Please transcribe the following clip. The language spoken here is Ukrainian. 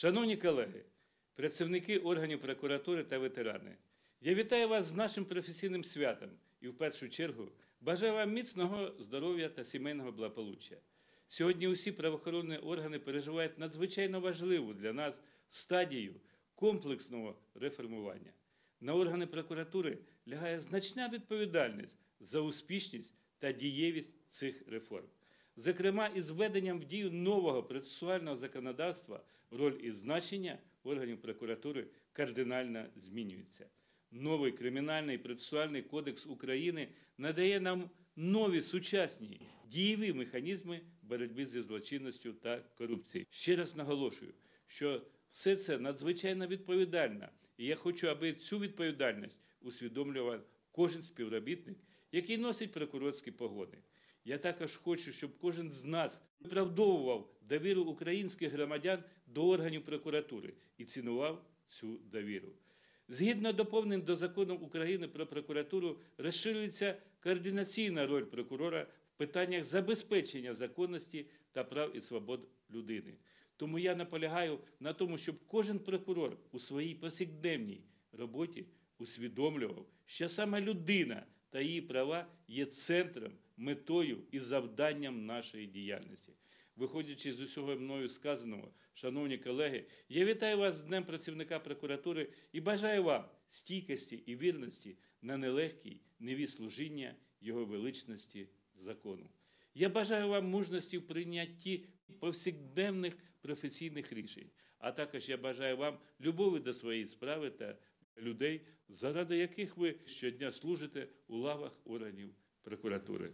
Шановні колеги, працівники органів прокуратури та ветерани, я вітаю вас з нашим професійним святом і в першу чергу бажаю вам міцного здоров'я та сімейного благополуччя. Сьогодні усі правоохоронні органи переживають надзвичайно важливу для нас стадію комплексного реформування. На органи прокуратури лягає значна відповідальність за успішність та дієвість цих реформ. Зокрема, із введенням в дію нового процесуального законодавства роль і значення органів прокуратури кардинально змінюється. Новий кримінальний процесуальний кодекс України надає нам нові сучасні дієві механізми боротьби зі злочинністю та корупцією. Ще раз наголошую, що все це надзвичайно відповідально, і я хочу, аби цю відповідальність усвідомлював кожен співробітник, який носить прокурорські погони. Я також хочу, щоб кожен з нас виправдовував довіру українських громадян до органів прокуратури і цінував цю довіру. Згідно доповнень до закону України про прокуратуру, розширюється координаційна роль прокурора в питаннях забезпечення законності та прав і свобод людини. Тому я наполягаю на тому, щоб кожен прокурор у своїй повсякденній роботі усвідомлював, що саме людина та її права є центром, метою і завданням нашої діяльності. Виходячи з усього мною сказаного, шановні колеги, я вітаю вас з Днем працівника прокуратури і бажаю вам стійкості і вірності на нелегкій неві служіння Його величності закону. Я бажаю вам мужності в прийнятті повсякденних професійних рішень, а також я бажаю вам любові до своєї справи та людей, заради яких ви щодня служите у лавах органів прокуратури.